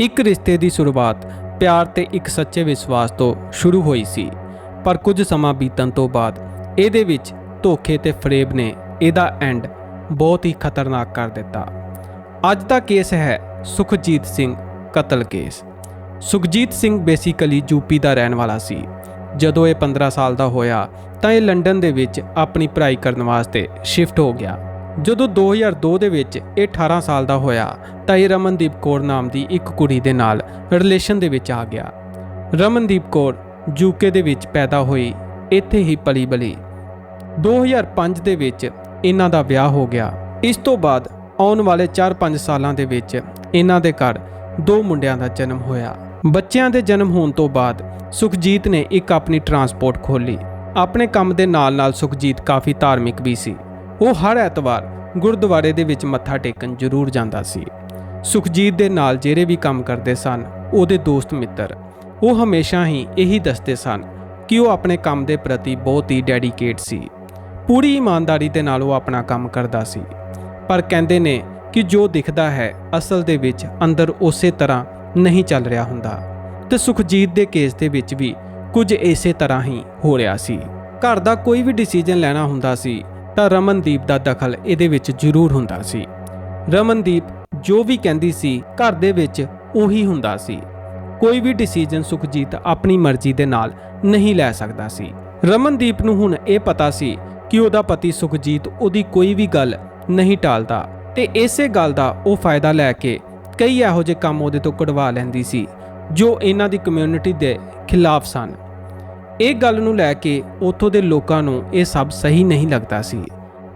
ਇੱਕ ਰਿਸ਼ਤੇ ਦੀ ਸ਼ੁਰੂਆਤ ਪਿਆਰ ਤੇ ਇੱਕ ਸੱਚੇ ਵਿਸ਼ਵਾਸ ਤੋਂ ਸ਼ੁਰੂ ਹੋਈ ਸੀ। ਪਰ ਕੁਝ ਸਮਾਂ ਬੀਤਣ ਤੋਂ ਬਾਅਦ ਇਹਦੇ ਵਿੱਚ ਧੋਖੇ ਤੇ ਫਰੇਬ ਨੇ ਇਹਦਾ ਐਂਡ ਬਹੁਤ ਹੀ ਖਤਰਨਾਕ ਕਰ ਦਿੱਤਾ। ਅੱਜ ਦਾ ਕੇਸ ਹੈ ਸੁਖਜੀਤ ਸਿੰਘ ਕਤਲ case. Sukhjit Singh basically UP ਦਾ ਰਹਿਣ ਵਾਲਾ ਸੀ। ਜਦੋਂ ਇਹ 15 ਸਾਲ ਦਾ ਹੋਇਆ ਤਾਂ ਇਹ ਲੰਡਨ ਦੇ ਵਿੱਚ ਆਪਣੀ ਪੜ੍ਹਾਈ ਕਰਨ ਵਾਸਤੇ ਸ਼ਿਫਟ ਹੋ ਗਿਆ। ਜਦੋਂ 2002 ਦੇ ਵਿੱਚ ਇਹ 18 ਸਾਲ ਦਾ ਹੋਇਆ, ਤਾਂ ਇਹ ਰਮਨਦੀਪ ਕੌਰ ਨਾਮ ਦੀ ਇੱਕ ਕੁੜੀ ਦੇ ਨਾਲ ਰਿਲੇਸ਼ਨ ਦੇ ਵਿੱਚ ਆ ਗਿਆ। ਰਮਨਦੀਪ ਕੌਰ ਯੂਕੇ ਦੇ ਵਿੱਚ ਪੈਦਾ ਹੋਈ, ਇੱਥੇ ਹੀ ਪਲੀ ਬਲੀ 2005 ਦੇ ਵਿੱਚ ਇਹਨਾਂ ਦਾ ਵਿਆਹ ਹੋ ਗਿਆ। ਇਸ ਤੋਂ ਬਾਅਦ ਆਉਣ ਵਾਲੇ 4-5 ਸਾਲਾਂ ਦੇ ਵਿੱਚ ਇਹਨਾਂ ਦੇ ਘਰ ਦੋ ਮੁੰਡਿਆਂ ਦਾ ਜਨਮ ਹੋਇਆ। ਬੱਚਿਆਂ ਦੇ ਜਨਮ ਹੋਣ ਤੋਂ ਬਾਅਦ ਸੁਖਜੀਤ ਨੇ ਇੱਕ ਆਪਣੀ ਟਰਾਂਸਪੋਰਟ ਖੋਲੀ ਆਪਣੇ ਕੰਮ ਦੇ ਨਾਲ-ਨਾਲ ਸੁਖਜੀਤ ਕਾਫੀ ਧਾਰਮਿਕ ਵੀ ਸੀ। ਉਹ ਹਰ ਐਤਵਾਰ ਗੁਰਦੁਆਰੇ ਦੇ ਵਿੱਚ ਮੱਥਾ ਟੇਕਣ ਜ਼ਰੂਰ ਜਾਂਦਾ ਸੀ। ਸੁਖਜੀਤ ਦੇ ਨਾਲ ਜਿਹੜੇ ਵੀ ਕੰਮ ਕਰਦੇ ਸਨ, ਉਹਦੇ ਦੋਸਤ ਮਿੱਤਰ, ਉਹ ਹਮੇਸ਼ਾ ਹੀ ਇਹੀ ਦੱਸਦੇ ਸਨ ਕਿ ਉਹ ਆਪਣੇ ਕੰਮ ਦੇ ਪ੍ਰਤੀ ਬਹੁਤ ਹੀ ਡੈਡੀਕੇਟ ਸੀ। ਪੂਰੀ ਇਮਾਨਦਾਰੀ ਦੇ ਨਾਲ ਉਹ ਆਪਣਾ ਕੰਮ ਕਰਦਾ ਸੀ। ਪਰ ਕਹਿੰਦੇ ਨੇ ਕਿ ਜੋ ਦਿਖਦਾ ਹੈ ਅਸਲ ਦੇ ਵਿੱਚ ਅੰਦਰ ਉਸੇ ਤਰ੍ਹਾਂ ਨਹੀਂ ਚੱਲ ਰਿਹਾ ਹੁੰਦਾ ਤੇ ਸੁਖਜੀਤ ਦੇ ਕੇਸ ਦੇ ਵਿੱਚ ਵੀ ਕੁਝ ਇਸੇ ਤਰ੍ਹਾਂ ਹੀ ਹੋ ਰਿਹਾ ਸੀ। ਘਰ ਦਾ ਕੋਈ ਵੀ ਡਿਸੀਜਨ ਲੈਣਾ ਹੁੰਦਾ ਸੀ ਤਾਂ ਰਮਨਦੀਪ ਦਾ ਦਖਲ ਇਹਦੇ ਵਿੱਚ ਜ਼ਰੂਰ ਹੁੰਦਾ ਸੀ। ਰਮਨਦੀਪ ਜੋ ਵੀ ਕਹਿੰਦੀ ਸੀ ਘਰ ਦੇ ਵਿੱਚ ਉਹੀ ਹੁੰਦਾ ਸੀ। ਕੋਈ ਵੀ ਡਿਸੀਜਨ ਸੁਖਜੀਤ ਆਪਣੀ ਮਰਜ਼ੀ ਦੇ ਨਾਲ ਨਹੀਂ ਲੈ ਸਕਦਾ ਸੀ। ਰਮਨਦੀਪ ਨੂੰ ਹੁਣ ਇਹ ਪਤਾ ਸੀ ਕਿ ਉਹਦਾ ਪਤੀ ਸੁਖਜੀਤ ਉਹਦੀ ਕੋਈ ਵੀ ਗੱਲ ਨਹੀਂ ਟਾਲਦਾ ਤੇ ਇਸੇ ਗੱਲ ਦਾ ਉਹ ਫਾਇਦਾ ਲੈ ਕੇ ਕਈ ਇਹੋ ਜਿਹੇ ਕੰਮ ਉਹਦੇ ਤੋਂ ਕਢਵਾ ਲੈਂਦੀ ਸੀ ਜੋ ਇਹਨਾਂ ਦੀ ਕਮਿਊਨਿਟੀ ਦੇ ਖਿਲਾਫ ਸਨ। ਇਹ ਗੱਲ ਨੂੰ ਲੈ ਕੇ ਉੱਥੋਂ ਦੇ ਲੋਕਾਂ ਨੂੰ ਇਹ ਸਭ ਸਹੀ ਨਹੀਂ ਲੱਗਦਾ ਸੀ।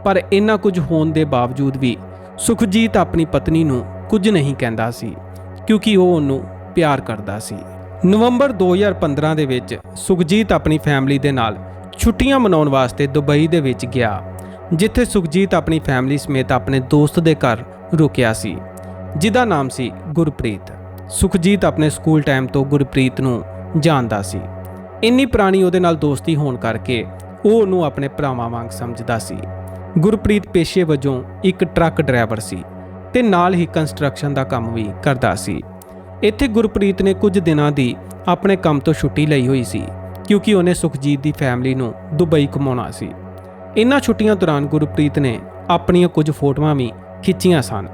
ਪਰ ਇੰਨਾ ਕੁਝ ਹੋਣ ਦੇ ਬਾਵਜੂਦ ਵੀ ਸੁਖਜੀਤ ਆਪਣੀ ਪਤਨੀ ਨੂੰ ਕੁਝ ਨਹੀਂ ਕਹਿੰਦਾ ਸੀ, ਕਿਉਂਕਿ ਉਹ ਉਹਨੂੰ ਪਿਆਰ ਕਰਦਾ ਸੀ। ਨਵੰਬਰ 2015 ਦੇ ਵਿੱਚ ਸੁਖਜੀਤ ਆਪਣੀ ਫੈਮਿਲੀ ਦੇ ਨਾਲ ਛੁੱਟੀਆਂ ਮਨਾਉਣ ਵਾਸਤੇ ਦੁਬਈ ਦੇ ਵਿੱਚ ਗਿਆ, ਜਿੱਥੇ ਸੁਖਜੀਤ ਆਪਣੀ ਫੈਮਿਲੀ ਸਮੇਤ ਆਪਣੇ ਦੋਸਤ ਦੇ ਘਰ ਰੁਕਿਆ ਸੀ, ਜਿਹਦਾ ਨਾਮ ਸੀ ਗੁਰਪ੍ਰੀਤ। ਸੁਖਜੀਤ ਆਪਣੇ ਸਕੂਲ ਟਾਈਮ ਤੋਂ ਗੁਰਪ੍ਰੀਤ ਨੂੰ ਜਾਣਦਾ ਸੀ। ਇੰਨੀ ਪੁਰਾਣੀ ਉਹਦੇ ਨਾਲ ਦੋਸਤੀ ਹੋਣ ਕਰਕੇ ਉਹ ਉਹਨੂੰ ਆਪਣੇ ਭਰਾਵਾਂ ਵਾਂਗ ਸਮਝਦਾ ਸੀ। ਗੁਰਪ੍ਰੀਤ ਪੇਸ਼ੇ ਵਜੋਂ ਇੱਕ ਟਰੱਕ ਡਰਾਈਵਰ ਸੀ ਤੇ ਨਾਲ ਹੀ ਕੰਸਟਰਕਸ਼ਨ ਦਾ ਕੰਮ ਵੀ ਕਰਦਾ ਸੀ। ਇੱਥੇ ਗੁਰਪ੍ਰੀਤ ਨੇ ਕੁਝ ਦਿਨਾਂ ਦੀ ਆਪਣੇ ਕੰਮ ਤੋਂ ਛੁੱਟੀ ਲਈ ਹੋਈ ਸੀ ਕਿਉਂਕਿ ਉਹਨੇ ਸੁਖਜੀਤ ਦੀ ਫੈਮਿਲੀ ਨੂੰ ਦੁਬਈ ਘੁਮਾਉਣਾ ਸੀ। ਇਨ੍ਹਾਂ ਛੁੱਟੀਆਂ ਦੌਰਾਨ ਗੁਰਪ੍ਰੀਤ ਨੇ ਆਪਣੀਆਂ ਕੁਝ ਫੋਟੋਆਂ ਵੀ ਖਿੱਚੀਆਂ ਸਨ,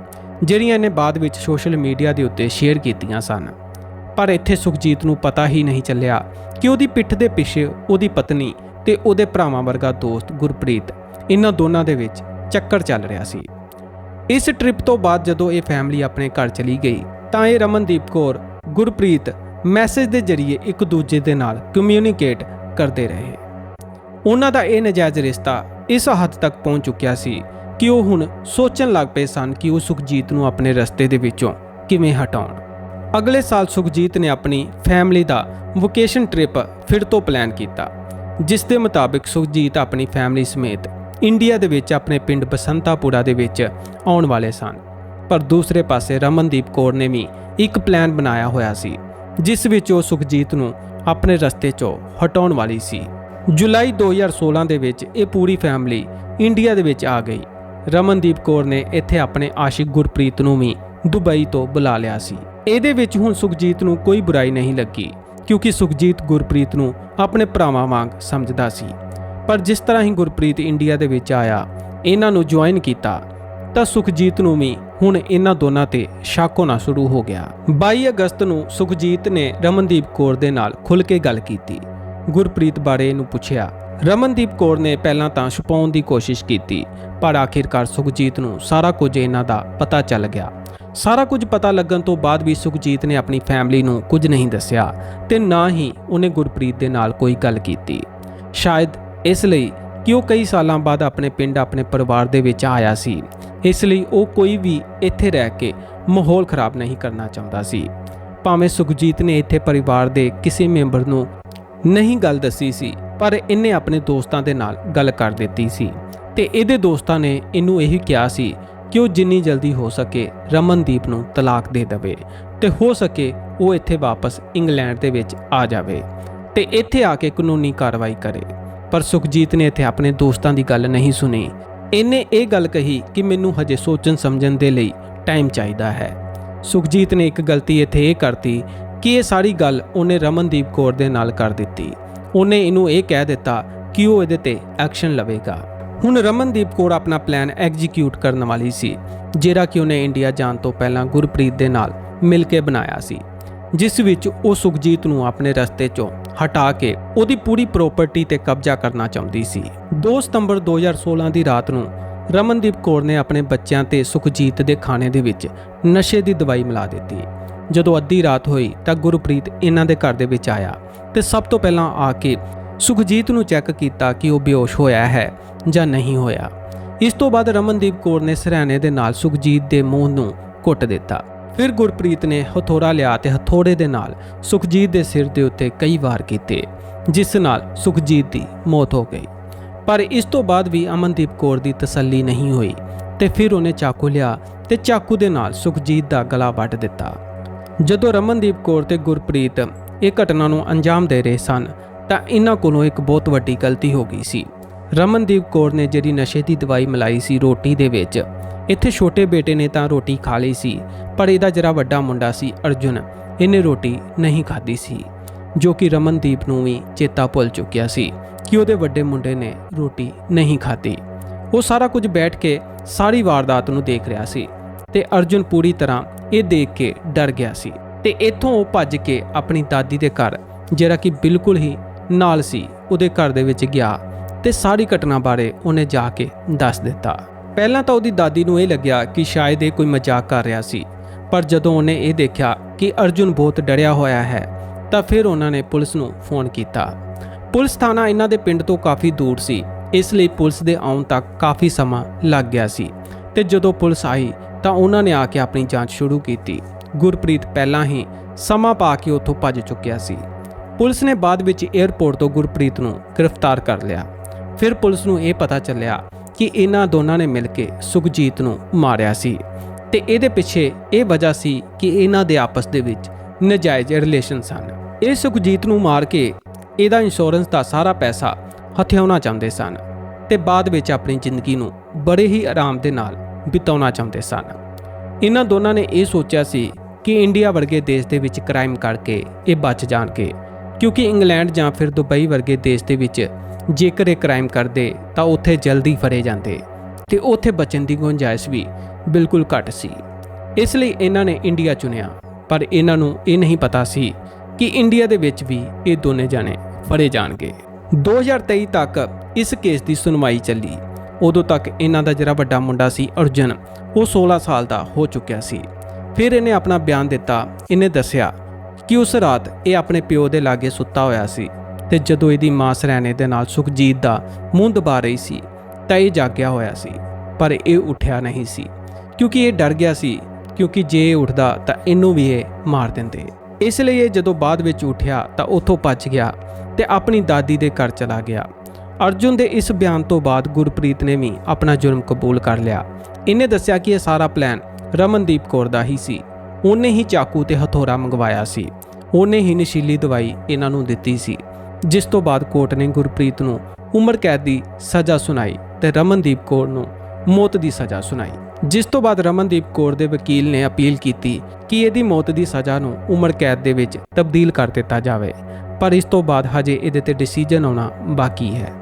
ਜਿਹੜੀਆਂ ਇਹਨੇ ਬਾਅਦ ਵਿੱਚ ਸੋਸ਼ਲ ਮੀਡੀਆ ਦੇ ਉੱਤੇ ਸ਼ੇਅਰ ਕੀਤੀਆਂ ਸਨ। ਪਰ ਇੱਥੇ ਸੁਖਜੀਤ ਨੂੰ ਪਤਾ ਹੀ ਨਹੀਂ ਚੱਲਿਆ ਕਿ ਉਹਦੀ ਪਿੱਠ ਦੇ ਪਿੱਛੇ ਉਹਦੀ ਪਤਨੀ ਤੇ ਉਹਦੇ ਭਰਾਵਾਂ ਵਰਗਾ ਦੋਸਤ ਗੁਰਪ੍ਰੀਤ ਇਹਨਾਂ ਦੋਨਾਂ ਦੇ ਵਿੱਚ ਚੱਕਰ ਚੱਲ ਰਿਹਾ ਸੀ। ਇਸ ਟ੍ਰਿਪ ਤੋਂ ਬਾਅਦ ਜਦੋਂ ਇਹ ਫੈਮਿਲੀ ਆਪਣੇ ਘਰ ਚਲੀ ਗਈ, ਤਾਂ ਇਹ ਰਮਨਦੀਪ ਕੌਰ, ਗੁਰਪ੍ਰੀਤ ਮੈਸੇਜ ਦੇ ਜ਼ਰੀਏ ਇੱਕ ਦੂਜੇ ਦੇ ਨਾਲ ਕਮਿਊਨੀਕੇਟ ਕਰਦੇ ਰਹੇ। ਉਹਨਾਂ ਦਾ ਇਹ ਨਜਾਇਜ਼ ਰਿਸ਼ਤਾ ਇਸ ਹੱਦ ਤੱਕ ਪਹੁੰਚ ਚੁੱਕਿਆ ਸੀ ਕਿ ਉਹ ਹੁਣ ਸੋਚਣ ਲੱਗ ਪਏ ਸਨ ਕਿ ਉਹ ਸੁਖਜੀਤ ਨੂੰ ਆਪਣੇ ਰਸਤੇ ਦੇ ਵਿੱਚੋਂ ਕਿਵੇਂ ਹਟਾਉਣ। ਅਗਲੇ ਸਾਲ ਸੁਖਜੀਤ ਨੇ ਆਪਣੀ ਫੈਮਿਲੀ ਦਾ ਵੋਕੇਸ਼ਨ ਟ੍ਰਿਪ ਫਿਰ ਤੋਂ ਪਲਾਨ ਕੀਤਾ, ਜਿਸ ਦੇ ਮੁਤਾਬਿਕ ਸੁਖਜੀਤ ਆਪਣੀ ਫੈਮਿਲੀ ਸਮੇਤ ਇੰਡੀਆ ਦੇ ਵਿੱਚ ਆਪਣੇ ਪਿੰਡ ਬਸੰਤਾਪੁਰਾ ਦੇ ਵਿੱਚ ਆਉਣ ਵਾਲੇ ਸਨ। ਪਰ ਦੂਸਰੇ ਪਾਸੇ ਰਮਨਦੀਪ ਕੌਰ ਨੇ ਵੀ ਇੱਕ ਪਲਾਨ ਬਣਾਇਆ ਹੋਇਆ ਸੀ, ਜਿਸ ਵਿੱਚ ਉਹ ਸੁਖਜੀਤ ਨੂੰ ਆਪਣੇ ਰਸਤੇ 'ਚੋਂ ਹਟਾਉਣ ਵਾਲੀ ਸੀ। ਜੁਲਾਈ 2016 ਦੇ ਵਿੱਚ ਇਹ ਪੂਰੀ ਫੈਮਿਲੀ ਇੰਡੀਆ ਦੇ ਵਿੱਚ ਆ ਗਈ। ਰਮਨਦੀਪ ਕੌਰ ਨੇ ਇੱਥੇ ਆਪਣੇ ਆਸ਼ਿਕ ਗੁਰਪ੍ਰੀਤ ਨੂੰ ਵੀ ਦੁਬਈ ਤੋਂ ਬੁਲਾ ਲਿਆ ਸੀ। ਇਹਦੇ ਵਿੱਚ ਹੁਣ ਸੁਖਜੀਤ ਨੂੰ ਕੋਈ ਬੁਰਾਈ ਨਹੀਂ ਲੱਗੀ, ਕਿਉਂਕਿ ਸੁਖਜੀਤ ਗੁਰਪ੍ਰੀਤ ਨੂੰ ਆਪਣੇ ਭਰਾਵਾਂ ਵਾਂਗ ਸਮਝਦਾ ਸੀ। ਪਰ ਜਿਸ ਤਰ੍ਹਾਂ ਹੀ ਗੁਰਪ੍ਰੀਤ ਇੰਡੀਆ ਦੇ ਵਿੱਚ ਆਇਆ, ਇਹਨਾਂ ਨੂੰ ਜੁਆਇਨ ਕੀਤਾ, ਤਾਂ ਸੁਖਜੀਤ ਨੂੰ ਵੀ ਹੁਣ ਇਹਨਾਂ ਦੋਨਾਂ ਤੇ ਸ਼ੱਕ ਹੋਣਾ ਸ਼ੁਰੂ ਹੋ ਗਿਆ। 22 ਅਗਸਤ ਨੂੰ ਸੁਖਜੀਤ ਨੇ ਰਮਨਦੀਪ ਕੌਰ ਦੇ ਨਾਲ ਖੁੱਲ੍ਹ ਕੇ ਗੱਲ ਕੀਤੀ। ਗੁਰਪ੍ਰੀਤ ਬਾਰੇ ਇਹਨੂੰ ਪੁੱਛਿਆ, ਰਮਨਦੀਪ ਕੌਰ ਨੇ ਪਹਿਲਾਂ ਤਾਂ ਛੁਪਾਉਣ ਦੀ ਕੋਸ਼ਿਸ਼ ਕੀਤੀ, ਪਰ ਆਖਿਰਕਾਰ ਸੁਖਜੀਤ ਨੂੰ ਸਾਰਾ ਕੁਝ ਇਹਨਾਂ ਦਾ ਪਤਾ ਚੱਲ ਗਿਆ। ਸਾਰਾ ਕੁਝ ਪਤਾ ਲੱਗਣ ਤੋਂ ਬਾਅਦ ਵੀ ਸੁਖਜੀਤ ਨੇ ਆਪਣੀ ਫੈਮਿਲੀ ਨੂੰ ਕੁਝ ਨਹੀਂ ਦੱਸਿਆ ਤੇ ਨਾ ਹੀ ਉਹਨੇ ਗੁਰਪ੍ਰੀਤ ਦੇ ਨਾਲ ਕੋਈ ਗੱਲ ਕੀਤੀ। ਸ਼ਾਇਦ ਇਸ ਲਈ ਕਿ ਉਹ ਕਈ ਸਾਲਾਂ ਬਾਅਦ ਆਪਣੇ ਪਿੰਡ ਆਪਣੇ ਪਰਿਵਾਰ ਦੇ ਵਿੱਚ ਆਇਆ ਸੀ। ਇਸ ਲਈ ਉਹ ਕੋਈ ਵੀ ਇੱਥੇ ਰਹਿ ਕੇ ਮਾਹੌਲ ਖਰਾਬ ਨਹੀਂ ਕਰਨਾ ਚਾਹੁੰਦਾ ਸੀ। ਭਾਵੇਂ ਸੁਖਜੀਤ ਨੇ ਇੱਥੇ ਪਰਿਵਾਰ ਦੇ ਕਿਸੇ ਮੈਂਬਰ ਨੂੰ ਨਹੀਂ ਗੱਲ ਦੱਸੀ ਸੀ, ਪਰ ਇਹਨੇ ਆਪਣੇ ਦੋਸਤਾਂ ਦੇ ਨਾਲ ਗੱਲ ਕਰ ਦਿੱਤੀ ਸੀ ਤੇ ਇਹਦੇ ਦੋਸਤਾਂ ਨੇ ਇਹਨੂੰ ਇਹੀ ਕਿਹਾ ਸੀ ਕਿ ਉਹ ਜਿੰਨੀ ਜਲਦੀ ਹੋ ਸਕੇ ਰਮਨਦੀਪ ਨੂੰ ਤਲਾਕ ਦੇ ਦੇਵੇ ਤੇ ਹੋ ਸਕੇ ਉਹ ਇੱਥੇ ਵਾਪਸ ਇੰਗਲੈਂਡ ਦੇ ਵਿੱਚ ਆ ਜਾਵੇ ਤੇ ਇੱਥੇ ਆ ਕੇ ਕਾਨੂੰਨੀ ਕਾਰਵਾਈ ਕਰੇ। ਪਰ ਸੁਖਜੀਤ ਨੇ ਇੱਥੇ ਆਪਣੇ ਦੋਸਤਾਂ ਦੀ ਗੱਲ ਨਹੀਂ ਸੁਣੀ। ਇਹਨੇ ਇਹ ਗੱਲ ਕਹੀ ਕਿ ਮੈਨੂੰ ਹਜੇ ਸੋਚਣ ਸਮਝਣ ਦੇ ਲਈ ਟਾਈਮ ਚਾਹੀਦਾ ਹੈ। ਸੁਖਜੀਤ ਨੇ ਇੱਕ ਗਲਤੀ ਇੱਥੇ ਇਹ ਕਰਤੀ ਕਿ ਇਹ ਸਾਰੀ ਗੱਲ ਉਹਨੇ ਰਮਨਦੀਪ ਕੌਰ ਦੇ ਨਾਲ ਕਰ ਦਿੱਤੀ। ਉਹਨੇ ਇਹਨੂੰ ਇਹ ਕਹਿ ਦਿੱਤਾ ਕਿ ਉਹ ਇਹਦੇ ਤੇ ਐਕਸ਼ਨ ਲਵੇਗਾ। ਹੁਣ ਰਮਨਦੀਪ ਕੌਰ ਆਪਣਾ ਪਲਾਨ ਐਗਜ਼ੀਕਿਊਟ ਕਰਨ ਵਾਲੀ ਸੀ, ਜਿਹੜਾ ਕਿ ਉਹਨੇ ਇੰਡੀਆ ਜਾਣ ਤੋਂ ਪਹਿਲਾਂ ਗੁਰਪ੍ਰੀਤ ਦੇ ਨਾਲ ਮਿਲ ਕੇ ਬਣਾਇਆ ਸੀ, ਜਿਸ ਵਿੱਚ ਉਹ ਸੁਖਜੀਤ ਨੂੰ ਆਪਣੇ ਰਸਤੇ 'ਚੋਂ ਹਟਾ ਕੇ ਉਹਦੀ ਪੂਰੀ ਪ੍ਰਾਪਰਟੀ ਤੇ ਕਬਜ਼ਾ ਕਰਨਾ ਚਾਹੁੰਦੀ ਸੀ। 2 ਸਤੰਬਰ 2016 ਦੀ ਰਾਤ ਨੂੰ ਰਮਨਦੀਪ ਕੌਰ ਨੇ ਆਪਣੇ ਬੱਚਿਆਂ ਤੇ ਸੁਖਜੀਤ ਦੇ ਖਾਣੇ ਦੇ ਵਿੱਚ ਨਸ਼ੇ ਦੀ ਦਵਾਈ ਮਿਲਾ ਦਿੱਤੀ। ਜਦੋਂ ਅੱਧੀ ਰਾਤ ਹੋਈ ਤਾਂ ਗੁਰਪ੍ਰੀਤ ਇਹਨਾਂ ਦੇ ਘਰ ਦੇ ਵਿੱਚ ਆਇਆ ਤੇ ਸਭ ਤੋਂ ਪਹਿਲਾਂ ਆ ਕੇ ਸੁਖਜੀਤ ਨੂੰ ਚੈੱਕ ਕੀਤਾ ਕਿ ਉਹ ਬੇਹੋਸ਼ ਹੋਇਆ ਹੈ ਜਾਂ ਨਹੀਂ ਹੋਇਆ। ਇਸ ਤੋਂ ਬਾਅਦ ਰਮਨਦੀਪ ਕੌਰ ਨੇ ਸਰਾਣੇ ਦੇ ਨਾਲ ਸੁਖਜੀਤ ਦੇ ਮੂੰਹ ਨੂੰ ਕੁੱਟ ਦਿੱਤਾ। ਫਿਰ ਗੁਰਪ੍ਰੀਤ ਨੇ ਹਥੋੜਾ ਲਿਆ ਤੇ ਹਥੋੜੇ ਦੇ ਨਾਲ ਸੁਖਜੀਤ ਦੇ ਸਿਰ ਦੇ ਉੱਤੇ ਕਈ ਵਾਰ ਕੀਤੇ, ਜਿਸ ਨਾਲ ਸੁਖਜੀਤ ਦੀ ਮੌਤ ਹੋ ਗਈ। ਪਰ ਇਸ ਤੋਂ ਬਾਅਦ ਵੀ ਅਮਨਦੀਪ ਕੌਰ ਦੀ ਤਸੱਲੀ ਨਹੀਂ ਹੋਈ ਤੇ ਫਿਰ ਉਹਨੇ ਚਾਕੂ ਲਿਆ ਤੇ ਚਾਕੂ ਦੇ ਨਾਲ ਸੁਖਜੀਤ ਦਾ ਗਲਾ ਵੱਢ ਦਿੱਤਾ। ਜਦੋਂ ਰਮਨਦੀਪ ਕੌਰ ਤੇ ਗੁਰਪ੍ਰੀਤ ਇਹ ਘਟਨਾ ਨੂੰ ਅੰਜਾਮ ਦੇ ਰਹੇ ਸਨ ਤਾਂ ਇਹਨਾਂ ਕੋਲੋਂ ਇੱਕ ਬਹੁਤ ਵੱਡੀ ਗਲਤੀ ਹੋ ਗਈ ਸੀ। ਰਮਨਦੀਪ ਕੌਰ ਨੇ ਜਿਹੜੀ ਨਸ਼ੇ ਦੀ ਦਵਾਈ ਮਿਲਾਈ ਸੀ ਰੋਟੀ ਦੇ ਵਿੱਚ, ਇੱਥੇ ਛੋਟੇ ਬੇਟੇ ਨੇ ਤਾਂ ਰੋਟੀ ਖਾ ਲਈ ਸੀ, ਪਰ ਇਹਦਾ ਜਿਹੜਾ ਵੱਡਾ ਮੁੰਡਾ ਸੀ ਅਰਜੁਨ, ਇਹਨੇ ਰੋਟੀ ਨਹੀਂ ਖਾਧੀ ਸੀ, ਜੋ ਕਿ ਰਮਨਦੀਪ ਨੂੰ ਵੀ ਚੇਤਾ ਭੁੱਲ ਚੁੱਕਿਆ ਸੀ ਕਿ ਉਹਦੇ ਵੱਡੇ ਮੁੰਡੇ ਨੇ ਰੋਟੀ ਨਹੀਂ ਖਾਧੀ। ਉਹ ਸਾਰਾ ਕੁਝ ਬੈਠ ਕੇ ਸਾਰੀ ਵਾਰਦਾਤ ਨੂੰ ਦੇਖ ਰਿਹਾ ਸੀ ਤੇ ਅਰਜੁਨ ਪੂਰੀ ਤਰ੍ਹਾਂ ਇਹ ਦੇਖ ਕੇ ਡਰ ਗਿਆ ਸੀ ਤੇ ਇੱਥੋਂ ਉਹ ਭੱਜ ਕੇ ਆਪਣੀ ਦਾਦੀ ਦੇ ਘਰ, ਜਿਹੜਾ ਕਿ ਬਿਲਕੁਲ ਹੀ ਨਾਲ ਸੀ, ਉਹਦੇ ਘਰ ਦੇ ਵਿੱਚ ਗਿਆ ਤੇ ਸਾਰੀ ਘਟਨਾ ਬਾਰੇ ਉਹਨੇ ਜਾ ਕੇ ਦੱਸ ਦਿੱਤਾ। ਪਹਿਲਾਂ ਤਾਂ ਉਹਦੀ ਦਾਦੀ ਨੂੰ ਇਹ ਲੱਗਿਆ ਕਿ ਸ਼ਾਇਦ ਇਹ ਕੋਈ ਮਜ਼ਾਕ ਕਰ ਰਿਹਾ ਸੀ, ਪਰ ਜਦੋਂ ਉਹਨੇ ਇਹ ਦੇਖਿਆ ਕਿ ਅਰਜੁਨ ਬਹੁਤ ਡਰਿਆ ਹੋਇਆ ਹੈ, ਤਾਂ ਫਿਰ ਉਹਨਾਂ ਨੇ ਪੁਲਿਸ ਨੂੰ ਫੋਨ ਕੀਤਾ। ਪੁਲਿਸ ਥਾਣਾ ਇਹਨਾਂ ਦੇ ਪਿੰਡ ਤੋਂ ਕਾਫੀ ਦੂਰ ਸੀ, ਇਸ ਲਈ ਪੁਲਿਸ ਦੇ ਆਉਣ ਤੱਕ ਕਾਫੀ ਸਮਾਂ ਲੱਗ ਗਿਆ ਸੀ। ਤੇ ਜਦੋਂ ਪੁਲਿਸ ਆਈ, ਤਾਂ ਉਹਨਾਂ ਨੇ ਆ ਕੇ ਆਪਣੀ ਜਾਂਚ ਸ਼ੁਰੂ ਕੀਤੀ। ਗੁਰਪ੍ਰੀਤ ਪਹਿਲਾਂ ਹੀ ਸਮਾਂ ਪਾ ਕੇ ਉੱਥੋਂ ਭੱਜ ਚੁੱਕਿਆ ਸੀ। ਪੁਲਿਸ ਨੇ ਬਾਅਦ ਵਿੱਚ 에ਅਰਪੋਰਟ ਤੋਂ ਗੁਰਪ੍ਰੀਤ ਨੂੰ ਗ੍ਰਿਫਤਾਰ ਕਰ ਲਿਆ। ਫਿਰ ਪੁਲਿਸ ਨੂੰ ਇਹ ਪਤਾ ਚੱਲਿਆ ਕਿ ਇਹਨਾਂ ਦੋਨਾਂ ਨੇ ਮਿਲ ਕੇ ਸੁਖਜੀਤ ਨੂੰ ਮਾਰਿਆ ਸੀ ਤੇ ਇਹਦੇ ਪਿੱਛੇ ਇਹ ਵਜ੍ਹਾ ਸੀ ਕਿ ਇਹਨਾਂ ਦੇ ਆਪਸ ਦੇ ਵਿੱਚ ਨਜਾਇਜ਼ ਰਿਲੇਸ਼ਨ ਸਨ। ਇਹ ਸੁਖਜੀਤ ਨੂੰ ਮਾਰ ਕੇ ਇਹਦਾ ਇੰਸ਼ੋਰੈਂਸ ਦਾ ਸਾਰਾ ਪੈਸਾ ਹਥਿਆਉਣਾ ਚਾਹੁੰਦੇ ਸਨ ਤੇ ਬਾਅਦ ਵਿੱਚ ਆਪਣੀ ਜ਼ਿੰਦਗੀ ਨੂੰ ਬੜੇ ਹੀ ਆਰਾਮ ਦੇ ਨਾਲ ਬਿਤਾਉਣਾ ਚਾਹੁੰਦੇ ਸਨ। ਇਹਨਾਂ ਦੋਨਾਂ ਨੇ ਇਹ ਸੋਚਿਆ ਸੀ ਕਿ ਇੰਡੀਆ ਵਰਗੇ ਦੇਸ਼ ਦੇ ਵਿੱਚ ਕ੍ਰਾਈਮ ਕਰਕੇ ਇਹ ਬਚ ਜਾਣਗੇ। ਕਿਉਂਕਿ ਇੰਗਲੈਂਡ ਜਾਂ ਫਿਰ ਦੁਬਈ ਵਰਗੇ ਦੇਸ਼ ਦੇ ਵਿੱਚ ਜੇਕਰ ਇਹ ਕ੍ਰਾਈਮ ਕਰਦੇ, ਤਾਂ ਉੱਥੇ ਜਲਦੀ ਫੜੇ ਜਾਂਦੇ ਤੇ ਉੱਥੇ ਬਚਣ ਦੀ ਗੁੰਜਾਇਸ਼ ਵੀ ਬਿਲਕੁਲ ਘੱਟ ਸੀ। ਇਸ ਲਈ ਇਹਨਾਂ ਨੇ ਇੰਡੀਆ ਚੁਣਿਆ, ਪਰ ਇਹਨਾਂ ਨੂੰ ਇਹ ਨਹੀਂ ਪਤਾ ਸੀ ਕਿ ਇੰਡੀਆ ਦੇ ਵਿੱਚ ਵੀ ਇਹ ਦੋਨੇ ਜਾਣੇ ਫੜੇ ਜਾਣਗੇ। 2023 ਤੱਕ ਇਸ ਕੇਸ ਦੀ ਸੁਣਵਾਈ ਚੱਲੀ। ਉਦੋਂ ਤੱਕ ਇਹਨਾਂ ਦਾ ਜਿਹੜਾ ਵੱਡਾ ਮੁੰਡਾ ਸੀ, ਅਰਜਨ, ਉਹ 16 ਸਾਲ ਦਾ ਹੋ ਚੁੱਕਿਆ ਸੀ। ਫਿਰ ਇਹਨੇ ਆਪਣਾ ਬਿਆਨ ਦਿੱਤਾ, ਇਹਨੇ ਦੱਸਿਆ ਕਿ ਉਸ ਰਾਤ ਇਹ ਆਪਣੇ ਪਿਓ ਦੇ ਲਾਗੇ ਸੁੱਤਾ ਹੋਇਆ ਸੀ ਤੇ ਜਦੋਂ ਇਹਦੀ ਮਾਂ ਸਰੈਣੇ ਦੇ ਨਾਲ ਸੁਖਜੀਤ ਦਾ ਮੂੰਹ ਦਬਾ ਰਹੀ ਸੀ, ਤਾਂ ਇਹ ਜਾਗਿਆ ਹੋਇਆ ਸੀ, ਪਰ ਇਹ ਉੱਠਿਆ ਨਹੀਂ ਸੀ, ਕਿਉਂਕਿ ਇਹ ਡਰ ਗਿਆ ਸੀ, ਕਿਉਂਕਿ ਜੇ ਇਹ ਉੱਠਦਾ ਤਾਂ ਇਹਨੂੰ ਵੀ ਇਹ ਮਾਰ ਦਿੰਦੇ। ਇਸ ਲਈ ਇਹ ਜਦੋਂ ਬਾਅਦ ਵਿੱਚ ਉੱਠਿਆ ਤਾਂ ਉੱਥੋਂ ਭੱਜ ਗਿਆ ਤੇ ਆਪਣੀ ਦਾਦੀ ਦੇ ਘਰ ਚਲਾ ਗਿਆ। ਅਰਜੁਨ ਦੇ ਇਸ ਬਿਆਨ ਤੋਂ ਬਾਅਦ ਗੁਰਪ੍ਰੀਤ ਨੇ ਵੀ ਆਪਣਾ ਜੁਰਮ ਕਬੂਲ ਕਰ ਲਿਆ। ਇਹਨੇ ਦੱਸਿਆ ਕਿ ਇਹ ਸਾਰਾ ਪਲਾਨ ਰਮਨਦੀਪ ਕੌਰ ਦਾ ਹੀ ਸੀ। ਉਹਨੇ ਹੀ ਚਾਕੂ ਤੇ ਹਥੌੜਾ ਮੰਗਵਾਇਆ ਸੀ। ਉਹਨੇ ਹੀ ਨਸ਼ੀਲੀ ਦਵਾਈ ਇਹਨਾਂ ਨੂੰ ਦਿੱਤੀ ਸੀ। ਜਿਸ ਤੋਂ ਬਾਅਦ ਕੋਰਟ ਨੇ ਗੁਰਪ੍ਰੀਤ ਨੂੰ ਉਮਰ ਕੈਦ ਦੀ ਸਜ਼ਾ ਸੁਣਾਈ ਤੇ ਰਮਨਦੀਪ ਕੌਰ ਨੂੰ ਮੌਤ ਦੀ ਸਜ਼ਾ ਸੁਣਾਈ। ਜਿਸ ਤੋਂ ਬਾਅਦ ਰਮਨਦੀਪ ਕੌਰ ਦੇ ਵਕੀਲ ਨੇ ਅਪੀਲ ਕੀਤੀ ਕਿ ਇਹਦੀ ਮੌਤ ਦੀ ਸਜ਼ਾ ਨੂੰ ਉਮਰ ਕੈਦ ਦੇ ਵਿੱਚ ਤਬਦੀਲ ਕਰ ਦਿੱਤਾ ਜਾਵੇ। ਪਰ ਇਸ ਤੋਂ ਬਾਅਦ ਹਜੇ ਇਹਦੇ ਤੇ ਡਿਸੀਜਨ ਆਉਣਾ ਬਾਕੀ ਹੈ।